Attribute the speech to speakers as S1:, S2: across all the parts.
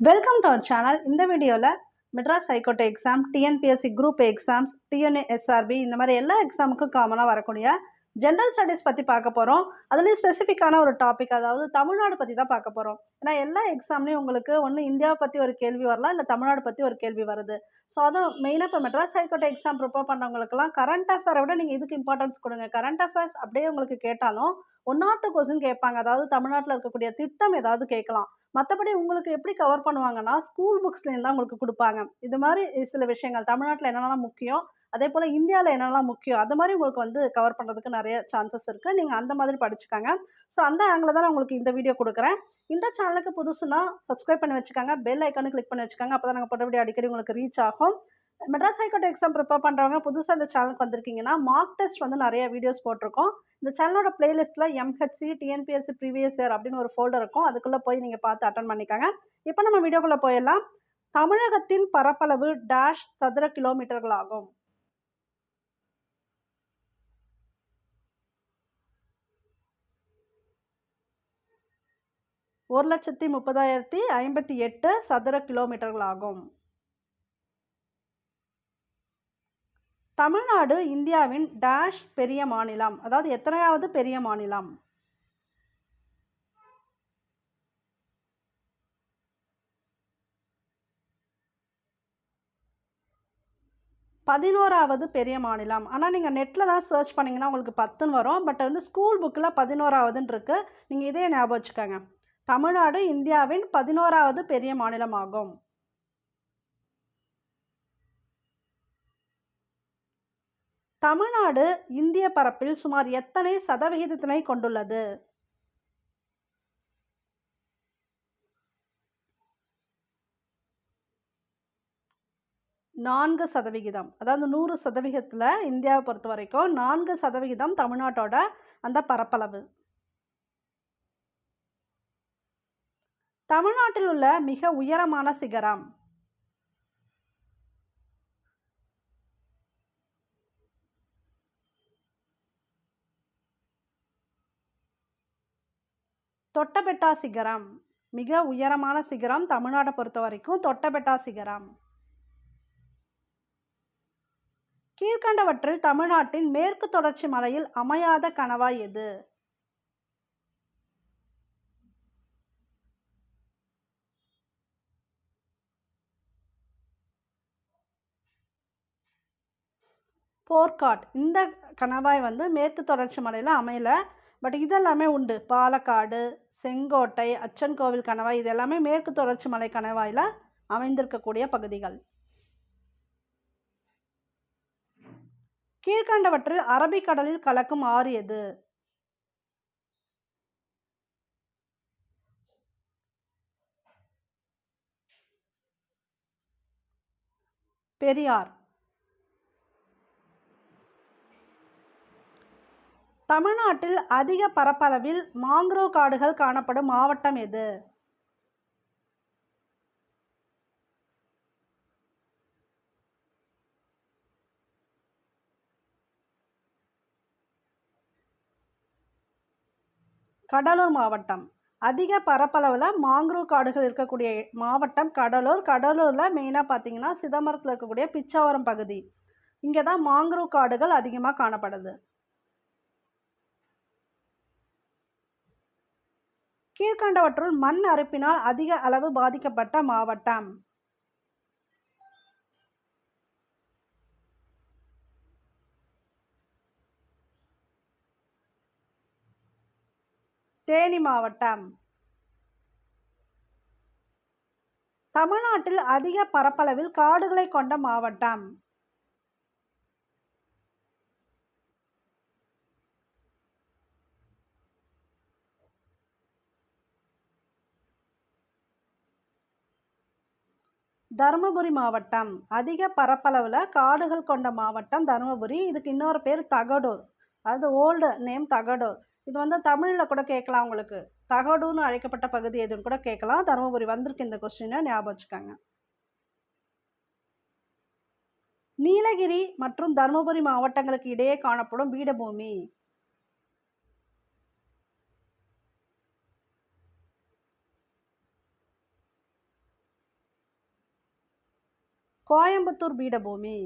S1: Welcome to our channel இந்த வீடியோவில் Madras high court exam TNPSC group exams TNASRB இந்த மாதிரி எல்லா எக்ஸாமுக்கும் காமனாக வரக்கூடிய ஜென்ரல் ஸ்டடீஸ் பற்றி பார்க்க போகிறோம் அதுலேயும் ஸ்பெசிஃபிக்கான ஒரு டாபிக் அதாவது தமிழ்நாடு பற்றி தான் பார்க்க போகிறோம் ஏன்னா எல்லா எக்ஸாம்லேயும் உங்களுக்கு ஒன்று இந்தியாவை பற்றி ஒரு கேள்வி வரலாம் இல்லை தமிழ்நாடு பற்றி ஒரு கேள்வி வருது. ஸோ அதுவும் மெயினாக இப்போ Madras high court exam prepare பண்ணவங்களுக்குலாம் current அஃபேரை விட நீங்கள் இதுக்கு இம்பார்ட்டன்ஸ் கொடுங்க. கரண்ட் அஃபேர்ஸ் அப்படியே உங்களுக்கு கேட்டாலும் ஒன் ஆர் டூ கொஸ்டின் கேட்பாங்க. அதாவது தமிழ்நாட்டில் இருக்கக்கூடிய திட்டம் ஏதாவது கேட்கலாம். மற்றபடி உங்களுக்கு எப்படி கவர் பண்ணுவாங்கன்னா ஸ்கூல் புக்ஸ்லேருந்து தான் உங்களுக்கு கொடுப்பாங்க. இது மாதிரி சில விஷயங்கள். தமிழ்நாட்டில் என்னென்னலாம் முக்கியம்? அதே போல் இந்தியாவில் என்னென்னலாம் முக்கியம் அது மாதிரி உங்களுக்கு வந்து கவர் பண்ணுறதுக்கு நிறைய சான்சஸ் இருக்குது நீங்கள் அந்த மாதிரி படிச்சுக்காங்க. ஸோ அந்த ஆங்கில் தான் நான் உங்களுக்கு இந்த வீடியோ கொடுக்குறேன். இந்த சேனலுக்கு புதுசுனா சப்ஸ்கிரைப் பண்ணி வச்சுக்காங்க. பெல் ஐக்கானு கிளிக் பண்ணி வச்சுக்காங்க. அப்போ தான் நாங்கள் போட்ட வீடியோ அடிக்கடி உங்களுக்கு ரீச் ஆகும். மெட்ராஸ் ஹைகோர்ட் எக்ஸாம் ப்ரிப்பேர் பண்ணுறவங்க புதுசாக இந்த சேனலுக்கு வந்திருக்கீங்கன்னா மார்க் டெஸ்ட் வந்து நிறைய வீடியோஸ் போட்டிருக்கோம். இந்த சேனலோட பிளேலிஸ்ட்டில் எம்ஹெச்சி டிஎன்பிஎஸ்சி ப்ரீவியஸ் இயர் அப்படின்னு ஒரு ஃபோல்டர் இருக்கும். அதுக்குள்ளே போய் நீங்கள் பார்த்து அட்டன் பண்ணிக்கோங்க. இப்போ நம்ம வீடியோக்குள்ளே போயிடலாம். தமிழகத்தின் பரப்பளவு டேஷ் சதுர கிலோமீட்டர்கள் ஆகும். ஒரு லட்சத்தி முப்பதாயிரத்தி ஐம்பத்தி எட்டு சதுர கிலோமீட்டர்கள் ஆகும் தமிழ்நாடு இந்தியாவின் டேஷ் பெரிய மாநிலம். அதாவது எத்தனையாவது பெரிய மாநிலம்? பதினோராவது பெரிய மாநிலம். ஆனால் நீங்கள் நெட்டில் தான் சர்ச் பண்ணிங்கன்னா உங்களுக்கு பத்துன்னு வரும். பட் வந்து ஸ்கூல் புக்கில் பதினோராவதுன்னு இருக்கு. நீங்கள் இதே ஞாபகம் வச்சுக்கோங்க. தமிழ்நாடு இந்தியாவின் பதினோராவது பெரிய மாநிலம் ஆகும் தமிழ்நாடு இந்திய பரப்பில் சுமார் எத்தனை சதவிகிதத்தினை கொண்டுள்ளது? நான்கு சதவிகிதம். அதாவது நூறு சதவிகிதத்தில் இந்தியாவை பொறுத்த வரைக்கும் நான்கு சதவிகிதம் தமிழ்நாட்டோட அந்த பரப்பளவு. தமிழ்நாட்டில் உள்ள மிக உயரமான சிகரம். தொட்டபெட்டா சிகரம். மிக உயரமான சிகரம் தமிழ்நாட்டை பொறுத்த வரைக்கும் தொட்டபெட்டா சிகரம். கீழ்கண்டவற்றில் தமிழ்நாட்டின் மேற்கு தொடர்ச்சி மலையில் அமையாத கணவாய் எது? போர்க்காட். இந்த கணவாய் வந்து மேற்கு தொடர்ச்சி மலையில் அமையல. பட் இதெல்லாமே உண்டு. பாலக்காடு செங்கோட்டை அச்சன் கோவில் கணவாய் இது எல்லாமே மேற்கு தொடர்ச்சி மலை கணவாயில் அமைந்திருக்கக்கூடிய பகுதிகள். கீழ்கண்டவற்றில் அரபிக்கடலில் கலக்கும் ஆறு எது? பெரியார். தமிழ்நாட்டில் அதிக பரப்பளவில் மாங்க்ரோவ் காடுகள் காணப்படும் மாவட்டம் எது? கடலூர் மாவட்டம். அதிக பரப்பளவில் மாங்க்ரோவ் காடுகள் இருக்கக்கூடிய மாவட்டம் கடலூர். கடலூரில் மெயினாக பார்த்தீங்கன்னா சிதம்பரத்தில் இருக்கக்கூடிய பிச்சாவரம் பகுதி. இங்கே தான் மாங்க்ரோவ் காடுகள் அதிகமாக காணப்படுது. கீழ்கண்டவற்றுள் மண் அறுப்பினால் அதிக அளவு பாதிக்கப்பட்ட மாவட்டம். தேனி மாவட்டம். தமிழ்நாட்டில் அதிக பரப்பளவில் காடுகளை கொண்ட மாவட்டம். தருமபுரி மாவட்டம். அதிக பரப்பளவில் காடுகள் கொண்ட மாவட்டம் தருமபுரி. இதுக்கு இன்னொரு பேர் தகடூர். அது ஓல்டு நேம் தகடூர். இது வந்து தமிழில் கூட கேட்கலாம் உங்களுக்கு. தகடூர்னு அழைக்கப்பட்ட பகுதி எதுன்னு கூட கேட்கலாம். தருமபுரி வந்திருக்கு இந்த கொஸ்டினை ஞாபகம் வச்சுக்கோங்க. நீலகிரி மற்றும் தருமபுரி மாவட்டங்களுக்கு இடையே காணப்படும் பீடபூமி. கோயம்புத்தூர் பீடபூமி.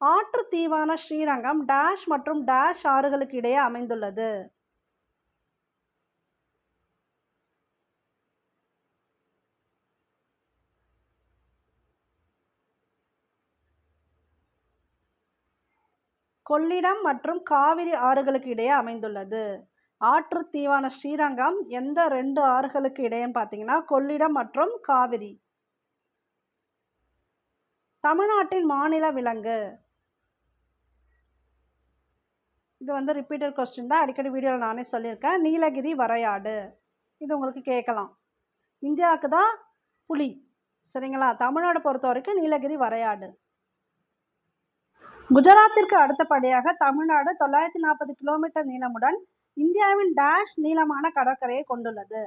S1: ஆற்று தீவான ஸ்ரீரங்கம் டேஷ் மற்றும் டேஷ் ஆறுகளுக்கு இடையே அமைந்துள்ளது. கொள்ளிடம் மற்றும் காவிரி ஆறுகளுக்கு இடையே அமைந்துள்ளது. ஆற்று தீவான ஸ்ரீரங்கம் எந்த ரெண்டு ஆறுகளுக்கு இடையன்னு பார்த்தீங்கன்னா கொள்ளிடம் மற்றும் காவிரி. தமிழ்நாட்டின் மாநில விலங்கு. இது வந்து ரிப்பீட்டட் கொஸ்டின் தான். அடிக்கடி வீடியோவில் நானே சொல்லியிருக்கேன். நீலகிரி வரையாடு. இது உங்களுக்கு கேட்கலாம். இந்தியாவுக்கு தான் புலி. சரிங்களா? தமிழ்நாடு பொறுத்த வரைக்கும் நீலகிரி வரையாடு. குஜராத்திற்கு அடுத்தபடியாக தமிழ்நாடு தொள்ளாயிரத்தி நாற்பது கிலோமீட்டர் நீளமுடன் இந்தியாவின் டேஷ் நீளமான கடற்கரையை கொண்டுள்ளது.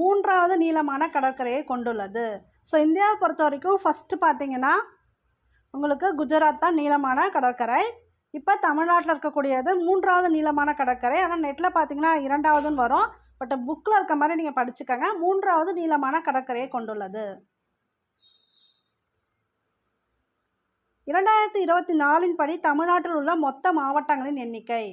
S1: மூன்றாவது நீளமான கடற்கரையை கொண்டுள்ளது. ஸோ இந்தியாவை பொறுத்த வரைக்கும் ஃபஸ்ட்டு பார்த்தீங்கன்னா உங்களுக்கு குஜராத் தான் நீளமான கடற்கரை. இப்போ தமிழ்நாட்டில் இருக்கக்கூடியது மூன்றாவது நீளமான கடற்கரை. ஆனால் நெட்டில் பார்த்தீங்கன்னா இரண்டாவதுன்னு வரும். பட் புக்கில் இருக்க மாதிரி நீங்கள் படிச்சுக்கோங்க. மூன்றாவது நீளமான கடற்கரையை கொண்டுள்ளது. இரண்டாயிரத்தி இருபத்தி நாலின் படி தமிழ்நாட்டில் உள்ள மொத்த மாவட்டங்களின் எண்ணிக்கை.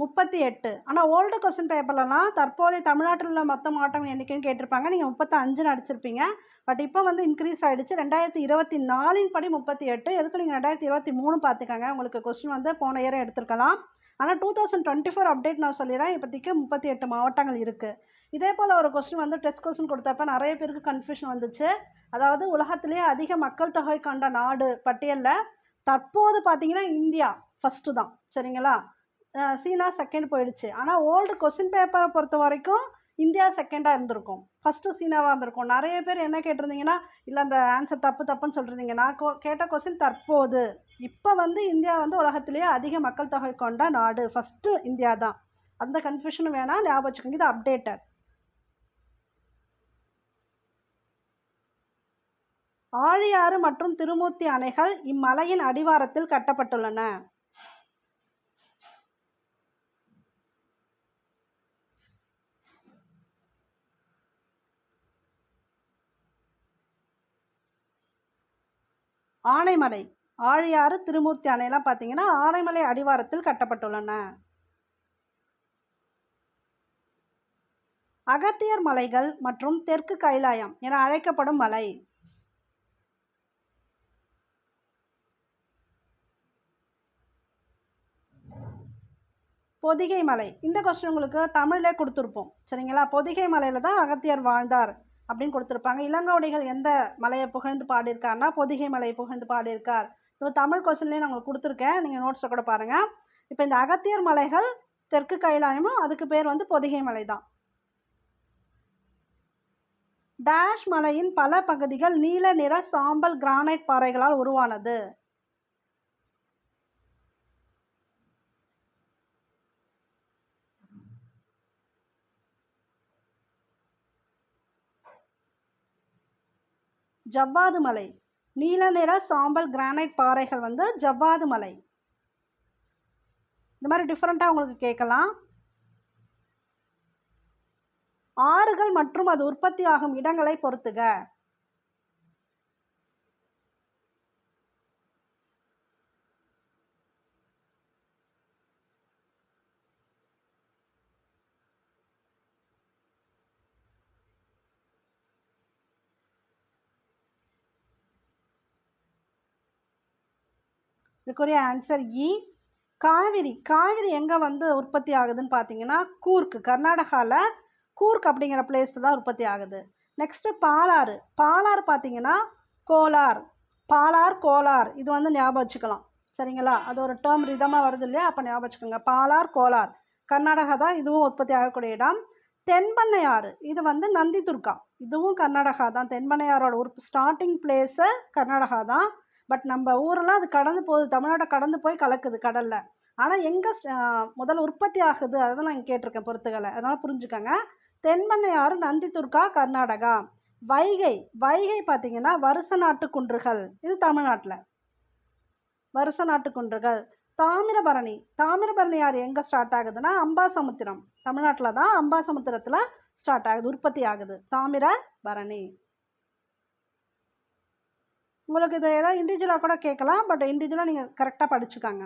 S1: முப்பத்தி எட்டு. ஆனால் ஓல்டு கொஸ்டின் பேப்பர்லலாம் தற்போதைய தமிழ்நாட்டில் உள்ள மொத்த மாவட்டங்கள் எண்ணிக்கைன்னு கேட்டிருப்பாங்க. நீங்கள் முப்பத்தஞ்சுன்னு அடிச்சிருப்பீங்க. பட் இப்போ வந்து இன்க்ரீஸ் ஆகிடுச்சு ரெண்டாயிரத்தி இருபத்தி நாலின் படி முப்பத்தி எட்டு. எதுக்கு நீங்கள் ரெண்டாயிரத்தி இருபத்தி மூணு பார்த்துக்கோங்க? உங்களுக்கு கொஸ்டின் வந்து போன இயரம் எடுத்துருக்கலாம். ஆனால் two thousand twenty four update நான் சொல்லிடுறேன். இப்போதைக்கு முப்பத்தி எட்டு மாவட்டங்கள் இருக்குது இதே போல் ஒரு கொஸ்டின் வந்து டெஸ்ட் கொஸ்டின் கொடுத்தப்ப நிறைய பேருக்கு கன்ஃபியூஷன் வந்துச்சு. அதாவது உலகத்திலேயே அதிக மக்கள் தொகை கொண்ட நாடு பட்டியலில் தற்போது பார்த்தீங்கன்னா இந்தியா ஃபஸ்ட்டு தான். சரிங்களா? சீனா செகண்ட் போயிடுச்சு. ஆனால் ஓல்டு கொஸ்டின் பேப்பரை பொறுத்த வரைக்கும் இந்தியா செகண்டாக இருந்திருக்கும். ஃபஸ்ட்டு சீனாவாக இருந்திருக்கும். நிறைய பேர் என்ன கேட்டிருந்தீங்கன்னா இல்லை அந்த ஆன்சர் தப்பு தப்புன்னு சொல்லிருந்தீங்க நான் கொ- கேட்ட கொஸ்டின் தற்போது. இப்போ வந்து இந்தியா வந்து உலகத்திலேயே அதிக மக்கள் தொகை கொண்ட நாடு. ஃபஸ்ட்டு இந்தியா தான். அந்த கன்ஃபியூஷன் வேணாம் ஞாபகம் வச்சுக்கோங்க. இது அப்டேட்டட் ஆழியாறு மற்றும் திருமூர்த்தி அணைகள் இம்மலையின் அடிவாரத்தில் கட்டப்பட்டுள்ளன. ஆனைமலை ஆழியாறு திருமூர்த்தி அணையெல்லாம் பார்த்தீங்கன்னா ஆனைமலை அடிவாரத்தில் கட்டப்பட்டுள்ளன. அகத்தியர் மலைகள் மற்றும் தெற்கு கைலாயம் என அழைக்கப்படும் மலை. பொதிகை மலை. இந்த கொஸ்டின் உங்களுக்கு தமிழில் கொடுத்துருப்போம். சரிங்களா? பொதிகை மலையில் தான் அகத்தியர் வாழ்ந்தார். அப்படின்னு கொடுத்துருப்பாங்க. இளங்கோடிகள் எந்த மலையை புகழ்ந்து பாடியிருக்காருன்னா பொதிகை மலையை புகழ்ந்து பாடியிருக்கார். இப்போ தமிழ் கொஸ்டின்லேயே நான் உங்களுக்கு கொடுத்துருக்கேன். நீங்கள் நோட்ஸை கூட பாருங்கள் இப்போ இந்த அகத்தியர் மலைகள் தெற்கு கைலாயமும் அதுக்கு பேர் வந்து பொதிகை மலை தான் டேஷ் மலையின் பல பகுதிகள் நீல நிற சாம்பல் கிரானைட் பாறைகளால் உருவானது. ஜவ்வாது மலை. நீல நிற சாம்பல் கிரானைட் பாறைகள் வந்து ஜவ்வாது மலை. இந்த மாதிரி டிஃப்ரெண்ட்டாக உங்களுக்கு கேட்கலாம். ஆறுகள் மற்றும் அது உற்பத்தி ஆகும் இடங்களை பொறுத்துக. இதுக்குரிய ஆன்சர் இ காவிரி. காவிரி எங்கே வந்து உற்பத்தி ஆகுதுன்னு பார்த்தீங்கன்னா கூர்க் கர்நாடகாவில் கூர்க் அப்படிங்கிற பிளேஸில் தான் உற்பத்தி ஆகுது. நெக்ஸ்ட்டு பாலாறு. பாலாறு பார்த்தீங்கன்னா கோலார். பாலார் கோலார். இது வந்து ஞாபகம் வச்சுக்கலாம். சரிங்களா? அது ஒரு டேர்ம் ரிதமாக வருது இல்லையா? அப்போ ஞாபகம் வச்சுக்கோங்க. பாலார் கோலார். கர்நாடகா தான் இதுவும் உற்பத்தி ஆகக்கூடிய இடம். தென்பண்ணையாறு. இது வந்து நந்திதுர்கா இதுவும் கர்நாடகா தான். தென்பண்ணையாரோட உற்ப ஸ்டார்டிங் பிளேஸு கர்நாடகா தான். பட் நம்ம ஊரெல்லாம் அது கடந்து போகுது. தமிழ்நாட்டை கடந்து போய் கலக்குது கடலில். ஆனால் எங்கே முதல்ல உற்பத்தி ஆகுது. அதெல்லாம் நான் கேட்டிருக்கேன் பொறுத்துக்களை அதனால் புரிஞ்சுக்கோங்க. தென்மண்ணை ஆறு நந்திதுர்கா கர்நாடகா. வைகை வைகை பார்த்தீங்கன்னா வருச நாட்டு குன்றுகள். இது தமிழ்நாட்டில். வருச நாட்டு குன்றுகள். தாமிரபரணி. தாமிரபரணி ஆறு எங்கே ஸ்டார்ட் ஆகுதுன்னா அம்பாசமுத்திரம். தமிழ்நாட்டில் தான் அம்பாசமுத்திரத்தில் ஸ்டார்ட் ஆகுது உற்பத்தி ஆகுது. தாமிரபரணி. உங்களுக்கு இதை ஏதாவது இண்டிவிஜுவலாக கூட கேட்கலாம் பட் இண்டிவிஜுவலாக நீங்கள் கரெக்டாக படிச்சுக்காங்க.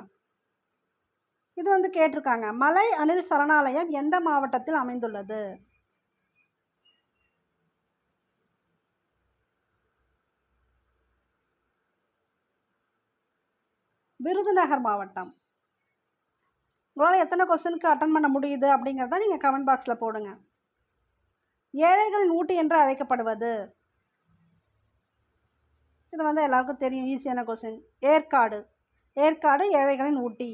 S1: இது வந்து கேட்டிருக்காங்க மலை அணில் சரணாலயம் எந்த மாவட்டத்தில் அமைந்துள்ளது? விருதுநகர் மாவட்டம். உங்களால் எத்தனை கொஸ்டினுக்கு அட்டன் பண்ண முடியுது அப்படிங்கிறத நீங்கள் கமெண்ட் பாக்ஸில் போடுங்க. ஏழைகளின் ஊட்டி என்று அழைக்கப்படுவது. இது வந்து எல்லாருக்கும் தெரியும் ஈஸியான கொஸ்டின் ஏற்காடு. ஏற்காடு ஏழைகளின் ஊட்டி.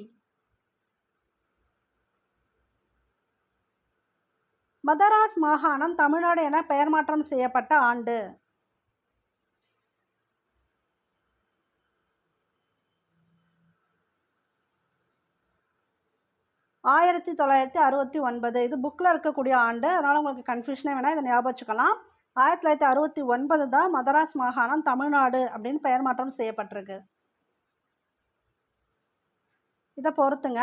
S1: மதராஸ் மாகாணம் தமிழ்நாடு என பெயர் மாற்றம் செய்யப்பட்ட ஆண்டு. ஆயிரத்தி தொள்ளாயிரத்தி அறுபத்தி ஒன்பது. இது புக்கில் இருக்கக்கூடிய ஆண்டு. அதனால் உங்களுக்கு கன்ஃபியூஷனே வேணால் இதை ஞாபகம் வச்சுக்கலாம். ஆயிரத்தி தொள்ளாயிரத்தி அறுபத்தி ஒன்பது தான் மதராஸ் மாகாணம் தமிழ்நாடு அப்படின்னு பெயர் மாற்றம் செய்யப்பட்டிருக்கு. இதை பொறுத்துங்க.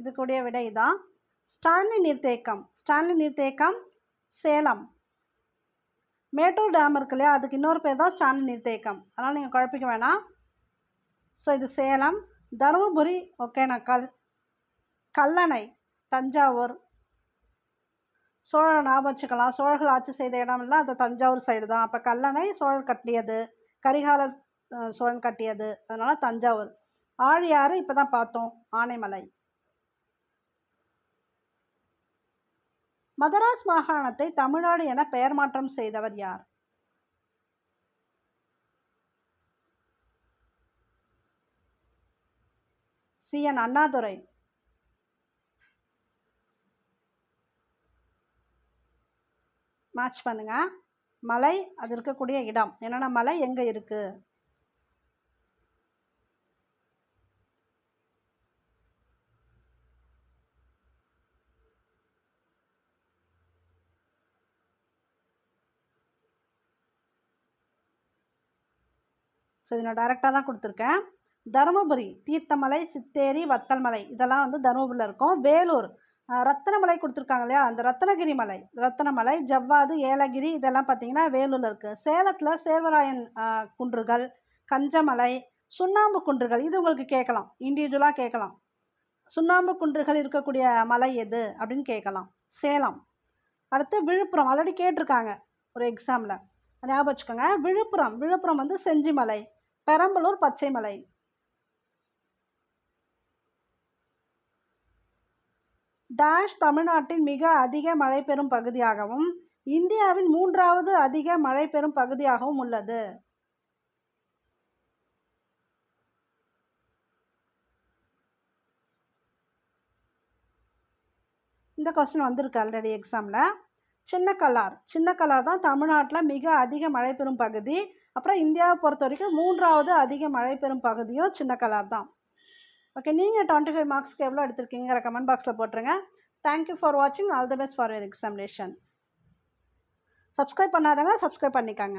S1: இதுக்குடைய விடை தான் ஸ்டான்லி நீர்த்தேக்கம். ஸ்டான்லி நீர்த்தேக்கம் சேலம். மேட்டூர் டேம் இருக்கு இல்லையா? அதுக்கு இன்னொரு பேர் தான் ஸ்டாண்ட் நீர்த்தேக்கம். அதனால் நீங்கள் குழப்பிக்க வேணாம். ஸோ இது சேலம் தருமபுரி ஒகேனக்கல் கல்லணை தஞ்சாவூர் சோழர் ஞாபகம் வச்சுக்கலாம். சோழர்கள் ஆட்சி செய்த இடம்லாம் அது தஞ்சாவூர் சைடு தான். அப்போ கல்லணை சோழர் கட்டியது கரிகால சோழன் கட்டியது. அதனால் தஞ்சாவூர். ஆழியாறு இப்போ தான் பார்த்தோம். ஆனைமலை. மதராஸ் மாகாணத்தை தமிழ்நாடு என பெயர் மாற்றம் செய்தவர் யார்? சி. என். அண்ணாதுரை. மேட்ச் பண்ணுங்க. மலை அது இருக்கக்கூடிய இடம். என்னென்ன மலை எங்கே இருக்குது ஸோ இது நான் டைரெக்டாக தான் கொடுத்துருக்கேன். தருமபுரி தீர்த்தமலை சித்தேரி வத்தல்மலை இதெல்லாம் வந்து தருமபுரியில் இருக்கும். வேலூர் ரத்தனமலை ரத்தினமலை கொடுத்துருக்காங்க இல்லையா? அந்த ரத்னகிரி மலை ரத்தினமலை ஜவ்வாது ஏலகிரி இதெல்லாம் பார்த்தீங்கன்னா வேலூரில் இருக்குது சேலத்தில் சேவராயன் குன்றுகள் கஞ்சமலை சுண்ணாம்பு குன்றுகள் இது உங்களுக்கு கேட்கலாம். இண்டிவிஜுவலாக கேட்கலாம். சுண்ணாம்பு குன்றுகள் இருக்கக்கூடிய மலை எது அப்படின்னு கேட்கலாம். சேலம். அடுத்து விழுப்புரம். ஆல்ரெடி கேட்டிருக்காங்க ஒரு எக்ஸாமில் ஞாபகம் வச்சுக்கோங்க. விழுப்புரம். விழுப்புரம் வந்து செஞ்சிமலை. பெரம்பலூர் பச்சைமலை. டேஷ் தமிழ்நாட்டின் மிக அதிக மழை பெறும் பகுதியாகவும் இந்தியாவின் மூன்றாவது அதிக மழை பெறும் பகுதியாகவும் உள்ளது. இந்த கொஸ்டின் வந்திருக்கு ஆல்ரெடி எக்ஸாமில் சின்ன கலார் சின்ன கலார் தான் தமிழ்நாட்டில் மிக அதிக மழை பெறும் பகுதி. அப்புறம் இந்தியாவை பொறுத்த வரைக்கும் மூன்றாவது அதிக மழை பெறும் பகுதியும் சின்ன கலர் தான். ஓகே நீங்கள் டுவெண்ட்டி ஃபைவ் மார்க்ஸ்க்கு எவ்வளோ எடுத்திருக்கீங்கிற கமெண்ட் பாக்ஸில் போட்டுருங்க. தேங்க்யூ ஃபார் வாட்சிங் all the best for your examination subscribe பண்ணாதவங்க சப்ஸ்கிரைப் பண்ணிக்காங்க.